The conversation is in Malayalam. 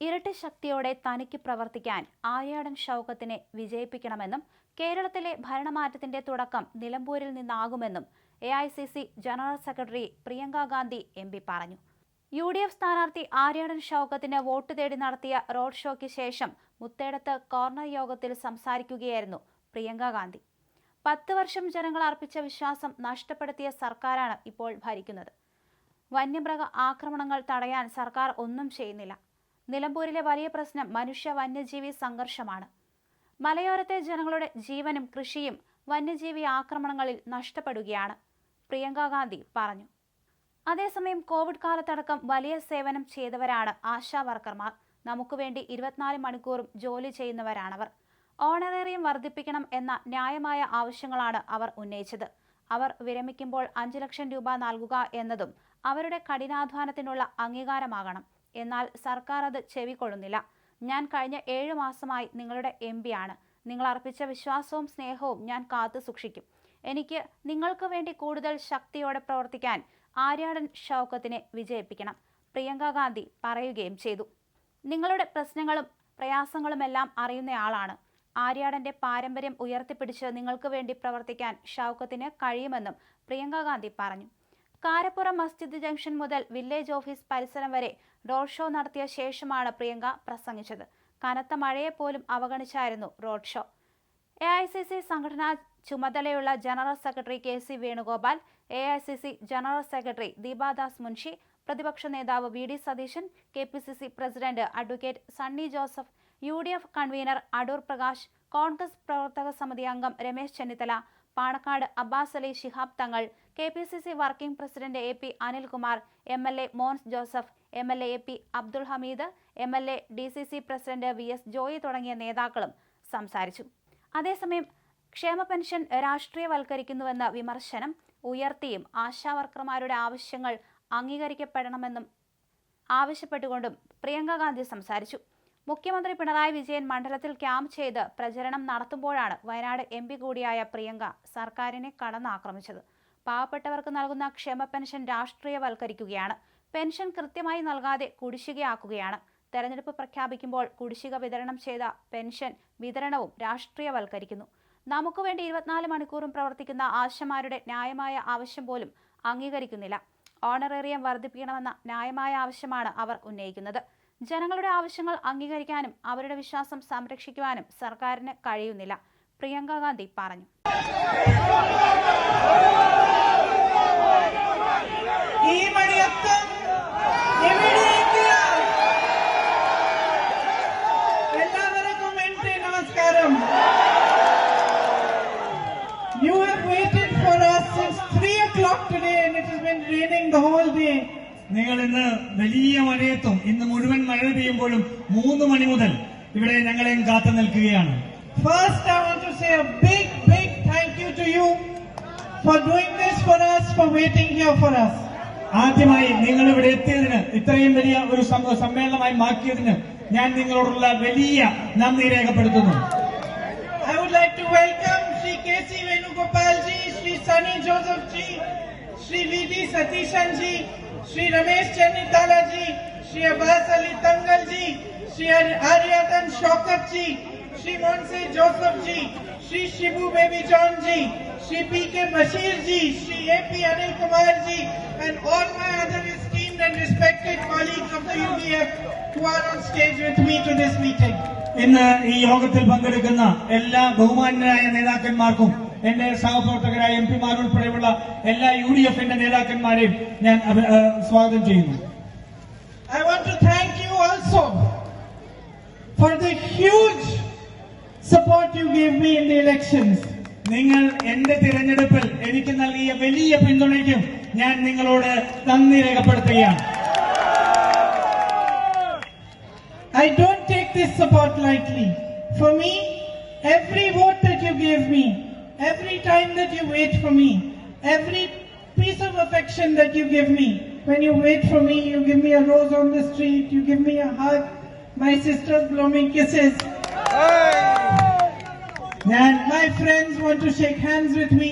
ഇരട്ടി ശക്തിയോടെ തനിക്ക് പ്രവർത്തിക്കാൻ ആര്യാടൻ ഷൗക്കത്തിനെ വിജയിപ്പിക്കണമെന്നും കേരളത്തിലെ ഭരണമാറ്റത്തിന്റെ തുടക്കം നിലമ്പൂരിൽ നിന്നാകുമെന്നും A I C C general secretary Priyanka Gandhi M P പറഞ്ഞു. യു ഡി എഫ് സ്ഥാനാർത്ഥി ആര്യാടൻ ഷൗക്കത്തിന് വോട്ട് തേടി നടത്തിയ റോഡ് ഷോയ്ക്ക് ശേഷം മുത്തേടത്ത് കോർണർ യോഗത്തിൽ സംസാരിക്കുകയായിരുന്നു പ്രിയങ്ക ഗാന്ധി. പത്ത് വർഷം ജനങ്ങൾ അർപ്പിച്ച വിശ്വാസം നഷ്ടപ്പെടുത്തിയ സർക്കാരാണ് ഇപ്പോൾ ഭരിക്കുന്നത്. വന്യമൃഗ ആക്രമണങ്ങൾ തടയാൻ സർക്കാർ ഒന്നും ചെയ്യുന്നില്ല. നിലമ്പൂരിലെ വലിയ പ്രശ്നം മനുഷ്യ വന്യജീവി സംഘർഷമാണ്. മലയോരത്തെ ജനങ്ങളുടെ ജീവനും കൃഷിയും വന്യജീവി ആക്രമണങ്ങളിൽ നഷ്ടപ്പെടുകയാണ് പ്രിയങ്ക ഗാന്ധി പറഞ്ഞു. അതേസമയം കോവിഡ് കാലത്തടക്കം വലിയ സേവനം ചെയ്തവരാണ് ആശാ വർക്കർമാർ. നമുക്ക് വേണ്ടി ഇരുപത്തിനാല് മണിക്കൂറും ജോലി ചെയ്യുന്നവരാണവർ. ഓണറേറിയം വർദ്ധിപ്പിക്കണം എന്ന ന്യായമായ ആവശ്യങ്ങളാണ് അവർ ഉന്നയിച്ചത്. അവർ വിരമിക്കുമ്പോൾ അഞ്ചു ലക്ഷം രൂപ നൽകുക എന്നതും അവരുടെ കഠിനാധ്വാനത്തിനുള്ള അംഗീകാരമാകണം. എന്നാൽ സർക്കാർ അത് ചെവിക്കൊള്ളുന്നില്ല. ഞാൻ കഴിഞ്ഞ ഏഴു മാസമായി നിങ്ങളുടെ എം ആണ്. നിങ്ങൾ അർപ്പിച്ച വിശ്വാസവും സ്നേഹവും ഞാൻ കാത്തു സൂക്ഷിക്കും. എനിക്ക് നിങ്ങൾക്ക് വേണ്ടി കൂടുതൽ ശക്തിയോടെ പ്രവർത്തിക്കാൻ ആര്യാടൻ ഷൗക്കത്തിനെ വിജയിപ്പിക്കണം. പ്രിയങ്ക ഗാന്ധി പറയുകയും ചെയ്തു. നിങ്ങളുടെ പ്രശ്നങ്ങളും പ്രയാസങ്ങളുമെല്ലാം അറിയുന്നയാളാണ് ആര്യാടന്റെ പാരമ്പര്യം ഉയർത്തിപ്പിടിച്ച് നിങ്ങൾക്ക് വേണ്ടി പ്രവർത്തിക്കാൻ ഷൗക്കത്തിന് കഴിയുമെന്നും പ്രിയങ്ക ഗാന്ധി പറഞ്ഞു. കാരപ്പുറം മസ്ജിദ് ജംഗ്ഷൻ മുതൽ വില്ലേജ് ഓഫീസ് പരിസരം വരെ റോഡ് ഷോ നടത്തിയ ശേഷമാണ് പ്രിയങ്ക പ്രസംഗിച്ചത്. കനത്ത മഴയെ പോലും അവഗണിച്ചായിരുന്നു road show. A I C C സംഘടനാ ചുമതലയുള്ള general secretary K C Venugopal A I C C general secretary Deepa Das Munshi പ്രതിപക്ഷ നേതാവ് V D Satheesan K P C C president advocate Sunny Joseph U D F convener Adoor Prakash Congress പ്രവർത്തക സമിതി അംഗം Ramesh Chennithala Panakkad Abbas Ali Shihab Thangal K P C C working president A P Anilkumar M L A Mons Joseph M L A A P Abdul Hameed M L A D C C president V S Joy തുടങ്ങിയ നേതാക്കളും സംസാരിച്ചു. അതേസമയം ക്ഷേമ പെൻഷൻ രാഷ്ട്രീയവൽക്കരിക്കുന്നുവെന്ന വിമർശനം ഉയർത്തിയും ആശാവർക്കർമാരുടെ ആവശ്യങ്ങൾ അംഗീകരിക്കപ്പെടണമെന്നും ആവശ്യപ്പെട്ടുകൊണ്ടും പ്രിയങ്ക ഗാന്ധി സംസാരിച്ചു. മുഖ്യമന്ത്രി പിണറായി വിജയൻ മണ്ഡലത്തിൽ ക്യാമ്പ് ചെയ്ത് പ്രചരണം നടത്തുമ്പോഴാണ് വയനാട് എം കൂടിയായ പ്രിയങ്ക സർക്കാരിനെ കടന്നാക്രമിച്ചത്. പാവപ്പെട്ടവർക്ക് നൽകുന്ന ക്ഷേമ പെൻഷൻ രാഷ്ട്രീയവൽക്കരിക്കുകയാണ്. പെൻഷൻ കൃത്യമായി നൽകാതെ കുടിശ്ശികയാക്കുകയാണ്. തെരഞ്ഞെടുപ്പ് പ്രഖ്യാപിക്കുമ്പോൾ കുടിശ്ശിക വിതരണം ചെയ്ത പെൻഷൻ വിതരണവും രാഷ്ട്രീയവൽക്കരിക്കുന്നു. നമുക്ക് വേണ്ടി ഇരുപത്തിനാല് മണിക്കൂറും പ്രവർത്തിക്കുന്ന ആശമാരുടെ ന്യായമായ ആവശ്യം പോലും അംഗീകരിക്കുന്നില്ല. ഓണറേറിയം വർദ്ധിപ്പിക്കണമെന്ന ന്യായമായ ആവശ്യമാണ് അവർ ഉന്നയിക്കുന്നത്. ജനങ്ങളുടെ ആവശ്യങ്ങൾ അംഗീകരിക്കാനും അവരുടെ വിശ്വാസം സംരക്ഷിക്കുവാനും സർക്കാരിന് കഴിയുന്നില്ല. പ്രിയങ്ക ഗാന്ധി പറഞ്ഞു. നിങ്ങൾ ഇന്ന് വലിയ മഴയെത്തും ഇന്ന് മുഴുവൻ മഴ പെയ്യുമ്പോഴും മൂന്ന് മണി മുതൽ ഇവിടെ ഞങ്ങളെയും കാത്തു നിൽക്കുകയാണ്. ആദ്യമായി നിങ്ങൾ ഇവിടെ എത്തിയതിന് ഇത്രയും വലിയ ഒരു സമ്മേളനമായി മാറ്റിയതിന് ഞാൻ നിങ്ങളോടുള്ള വലിയ നന്ദി രേഖപ്പെടുത്തുന്നു. I would like to welcome Shri K C Venugopal ji Shri Sunny Joseph ji ji, Sri V.D. Satishan ji, Sri Ramesh Chennitala ji, Sri Abbas Ali Tangal ji, Sri Aryatan Shaukat ji, Sri Monse Joseph ji, Sri Shibu Baby John ji, Sri P.K. Bashir ji, Sri A.P. Anil Kumar ji, and all my other esteemed and respected colleagues of the UDF who are on stage with me to this meeting. ഇന്ന് ഈ യോഗത്തിൽ പങ്കെടുക്കുന്ന എല്ലാ ബഹുമാന്യരായ നേതാക്കന്മാർക്കും എന്റെ സഹപ്രവർത്തകരായ എം പിമാർ ഉൾപ്പെടെയുള്ള എല്ലാ യു ഡി എഫിന്റെ നേതാക്കന്മാരെയും ഞാൻ സ്വാഗതം ചെയ്യുന്നു. I want to thank you also for the huge support you give me in the elections നിങ്ങൾ എന്റെ തിരഞ്ഞെടുപ്പിൽ എനിക്ക് നൽകിയ വലിയ പിന്തുണയ്ക്കും ഞാൻ നിങ്ങളോട് നന്ദി രേഖപ്പെടുത്തുകയാണ്. I don't take this support lightly for me every vote that you give me every time that you wait for me, every piece of affection that you give me, when you wait for me, you give me a rose on the street, you give me a hug, my sisters blow me kisses. ഞാൻ My friends want to shake hands with me.